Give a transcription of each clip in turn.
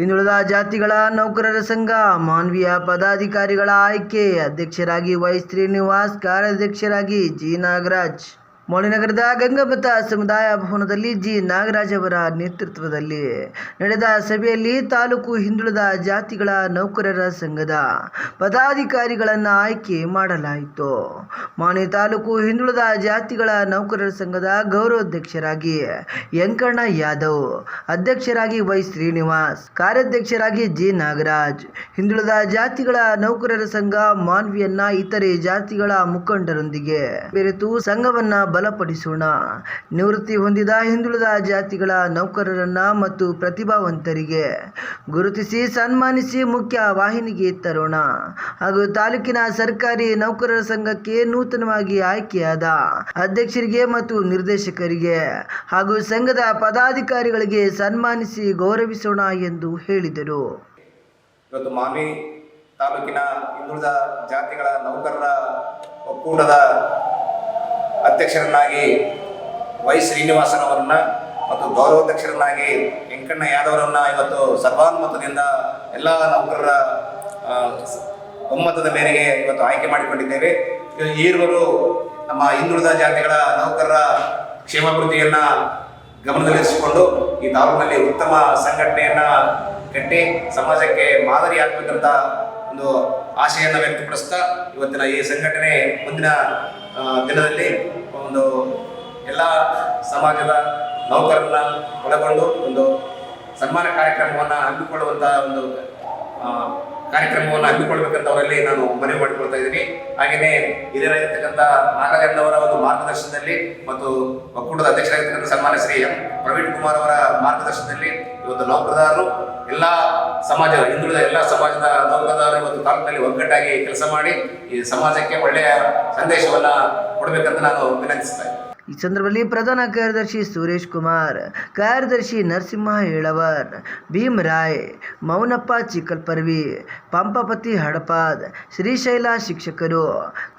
ಹಿಂದುಳಿದ ಜಾತಿಗಳ ನೌಕರರ ಸಂಘ ಮಾನವೀಯ ಪದಾಧಿಕಾರಿಗಳ ಆಯ್ಕೆ ಅಧ್ಯಕ್ಷರಾಗಿ ವೈ ಶ್ರೀನಿವಾಸ್ ಕಾರ್ಯಾಧ್ಯಕ್ಷರಾಗಿ ಜಿ ನಾಗರಾಜ್. ಮೌಳಿನಗರದ ಗಂಗಾಮತ ಸಮುದಾಯ ಭವನದಲ್ಲಿ ಜಿ. ನಾಗರಾಜ್ ಅವರ ನೇತೃತ್ವದಲ್ಲಿ ನಡೆದ ಸಭೆಯಲ್ಲಿ ತಾಲೂಕು ಹಿಂದುಳಿದ ಜಾತಿಗಳ ನೌಕರರ ಸಂಘದ ಪದಾಧಿಕಾರಿಗಳನ್ನು ಆಯ್ಕೆ ಮಾಡಲಾಯಿತು. ಮಾಣಿ ತಾಲೂಕು ಹಿಂದುಳಿದ ಜಾತಿಗಳ ನೌಕರರ ಸಂಘದ ಗೌರವಾಧ್ಯಕ್ಷರಾಗಿ ಯಂಕಣ್ಣ ಯಾದವ್, ಅಧ್ಯಕ್ಷರಾಗಿ ವೈ. ಶ್ರೀನಿವಾಸ್, ಕಾರ್ಯಾಧ್ಯಕ್ಷರಾಗಿ ಜಿ. ನಾಗರಾಜ್, ಹಿಂದುಳಿದ ಜಾತಿಗಳ ನೌಕರರ ಸಂಘ ಮಾನ್ವಿಯನ್ನ ಇತರೆ ಜಾತಿಗಳ ಮುಖಂಡರೊಂದಿಗೆ ಬೆರೆತು ಸಂಘವನ್ನ ಬಲಪಡಿಸೋಣ. ನಿವೃತ್ತಿ ಹೊಂದಿದ ಹಿಂದುಳಿದ ಜಾತಿಗಳ ನೌಕರರನ್ನ ಮತ್ತು ಪ್ರತಿಭಾವಂತರಿಗೆ ಗುರುತಿಸಿ ಸನ್ಮಾನಿಸಿ ಮುಖ್ಯ ವಾಹಿನಿಗೆ ತರೋಣ. ಹಾಗೂ ತಾಲೂಕಿನ ಸರ್ಕಾರಿ ನೌಕರರ ಸಂಘಕ್ಕೆ ನೂತನವಾಗಿ ಆಯ್ಕೆಯಾದ ಅಧ್ಯಕ್ಷರಿಗೆ ಮತ್ತು ನಿರ್ದೇಶಕರಿಗೆ ಹಾಗೂ ಸಂಘದ ಪದಾಧಿಕಾರಿಗಳಿಗೆ ಸನ್ಮಾನಿಸಿ ಗೌರವಿಸೋಣ ಎಂದು ಹೇಳಿದರು. ಇವತ್ತು ಮಾಮಿ ತಾಲೂಕಿನ ಹಿಂದುಳಿದ ಜಾತಿಗಳ ನೌಕರರ ಒಕ್ಕೂಟದ ಅಧ್ಯಕ್ಷರನ್ನಾಗಿ ವೈ ಶ್ರೀನಿವಾಸನ್ ಅವರನ್ನ ಮತ್ತು ಗೌರವಾಧ್ಯಕ್ಷರನ್ನಾಗಿ ವೆಂಕಣ್ಣ ಯಾದವರನ್ನ ಇವತ್ತು ಸರ್ವಾನುಮತದಿಂದ ಎಲ್ಲ ನೌಕರರ ಒಮ್ಮತದ ಮೇರೆಗೆ ಇವತ್ತು ಆಯ್ಕೆ ಮಾಡಿಕೊಂಡಿದ್ದೇವೆ. ಈರುವರು ನಮ್ಮ ಹಿಂದುಳಿದ ಜಾತಿಗಳ ನೌಕರರ ಕ್ಷೇಮಾಭಿವೃದ್ಧಿಯನ್ನ ಗಮನದಲ್ಲಿರಿಸಿಕೊಂಡು ಈ ತಾಲೂಕಿನಲ್ಲಿ ಉತ್ತಮ ಸಂಘಟನೆಯನ್ನ ಕಟ್ಟಿ ಸಮಾಜಕ್ಕೆ ಮಾದರಿ ಆಗ್ಬೇಕಂತ ಒಂದು ಆಶಯನ್ನ ವ್ಯಕ್ತಪಡಿಸ್ತಾ ಇವತ್ತಿನ ಈ ಸಂಘಟನೆ ಮುಂದಿನ ದಿನದಲ್ಲಿ ಒಂದು ಎಲ್ಲ ಸಮಾಜದ ನೌಕರರನ್ನ ಒಳಗೊಂಡು ಒಂದು ಸನ್ಮಾನ ಕಾರ್ಯಕ್ರಮವನ್ನು ಹಮ್ಮಿಕೊಳ್ಳುವಂಥ ಒಂದು ಕಾರ್ಯಕ್ರಮವನ್ನು ಹಮ್ಮಿಕೊಳ್ಬೇಕಂತ ಅವರಲ್ಲಿ ನಾನು ಮನವಿ ಮಾಡಿಕೊಳ್ತಾ ಇದ್ದೀನಿ. ಹಾಗೆಯೇ ಹಿರಿಯರಾಗಿರ್ತಕ್ಕಂಥ ನಾಗರಾಜನವರ ಒಂದು ಮಾರ್ಗದರ್ಶನದಲ್ಲಿ ಮತ್ತು ಒಕ್ಕೂಟದ ಅಧ್ಯಕ್ಷರಾಗಿರ್ತಕ್ಕಂಥ ಸನ್ಮಾನ ಶ್ರೀ ಪ್ರವೀಣ್ ಕುಮಾರ್ ಅವರ ಮಾರ್ಗದರ್ಶನದಲ್ಲಿ ಇವತ್ತು ನೌಕರದಾರರು, ಎಲ್ಲ ಸಮಾಜ ಹಿಂದುಳಿದ ಎಲ್ಲ ಸಮಾಜದ ನೌಕರದಾರರು ಇವತ್ತು ತಾಲೂಕಿನಲ್ಲಿ ಒಗ್ಗಟ್ಟಾಗಿ ಕೆಲಸ ಮಾಡಿ ಈ ಸಮಾಜಕ್ಕೆ ಒಳ್ಳೆಯ ಸಂದೇಶವನ್ನ ಕೊಡಬೇಕಂತ ನಾನು ವಿನಂತಿಸ್ತಾ ಇದ್ದೀನಿ. ಈ ಸಂದರ್ಭದಲ್ಲಿ ಪ್ರಧಾನ ಕಾರ್ಯದರ್ಶಿ ಸುರೇಶ್ ಕುಮಾರ್, ಕಾರ್ಯದರ್ಶಿ ನರಸಿಂಹ ಹೇಳವರ್ ಭೀಮರಾಯ್ ಮೌನಪ್ಪ ಚಿಕ್ಕಲ್ಪರ್ವಿ, ಪಂಪಪತಿ ಹಡಪಾದ್ ಶ್ರೀಶೈಲ ಶಿಕ್ಷಕರು,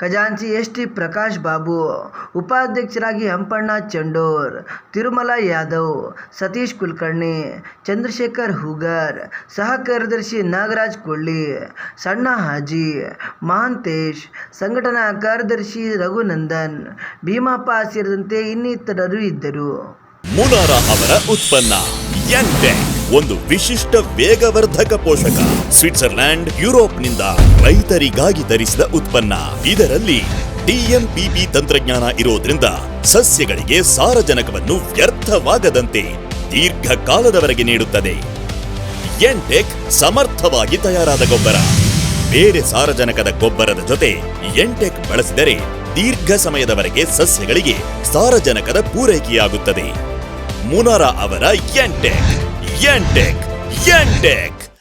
ಖಜಾಂಚಿ ಎಸ್ ಟಿ ಪ್ರಕಾಶ್ ಬಾಬು, ಉಪಾಧ್ಯಕ್ಷರಾಗಿ ಹಂಪಣ್ಣ ಚಂಡೋರ್, ತಿರುಮಲ ಯಾದವ್, ಸತೀಶ್ ಕುಲಕರ್ಣಿ, ಚಂದ್ರಶೇಖರ್ ಹೂಗರ್ ಸಹ ಕಾರ್ಯದರ್ಶಿ ನಾಗರಾಜ್ ಕೊಳ್ಳಿ, ಸಣ್ಣ ಹಾಜಿ, ಮಹಾಂತೇಶ್, ಸಂಘಟನಾ ಕಾರ್ಯದರ್ಶಿ ರಘುನಂದನ್, ಭೀಮಪ್ಪ ಸೇರಿದಂತೆ ಇನ್ನಿತರರು ಇದ್ದರು. ಮುನಾರ ಅವರ ಉತ್ಪನ್ನ ಒಂದು ವಿಶಿಷ್ಟ ವೇಗವರ್ಧಕ ಪೋಷಕ. ಸ್ವಿಟ್ಜರ್ಲ್ಯಾಂಡ್ ಯುರೋಪ್ನಿಂದ ರೈತರಿಗಾಗಿ ತರಿಸಿದ ಉತ್ಪನ್ನ. ಇದರಲ್ಲಿ ಡಿಎಂಪಿಪಿ ತಂತ್ರಜ್ಞಾನ ಇರೋದ್ರಿಂದ ಸಸ್ಯಗಳಿಗೆ ಸಾರಜನಕವನ್ನು ವ್ಯರ್ಥವಾಗದಂತೆ ದೀರ್ಘಕಾಲದವರೆಗೆ ನೀಡುತ್ತದೆ. ಎಂಟೆಕ್ ಸಮರ್ಥವಾಗಿ ತಯಾರಾದ ಗೊಬ್ಬರ. ಬೇರೆ ಸಾರಜನಕದ ಗೊಬ್ಬರದ ಜೊತೆ ಎಂಟೆಕ್ ಬಳಸಿದರೆ ದೀರ್ಘ ಸಮಯದವರೆಗೆ ಸಸ್ಯಗಳಿಗೆ ಸಾರಜನಕದ ಪೂರೈಕೆಯಾಗುತ್ತದೆ. ಮುನಾರ ಅವರ ಎಂಟೆಕ್ ಎಂಟೆಕ್ ಎಂಟೆಕ್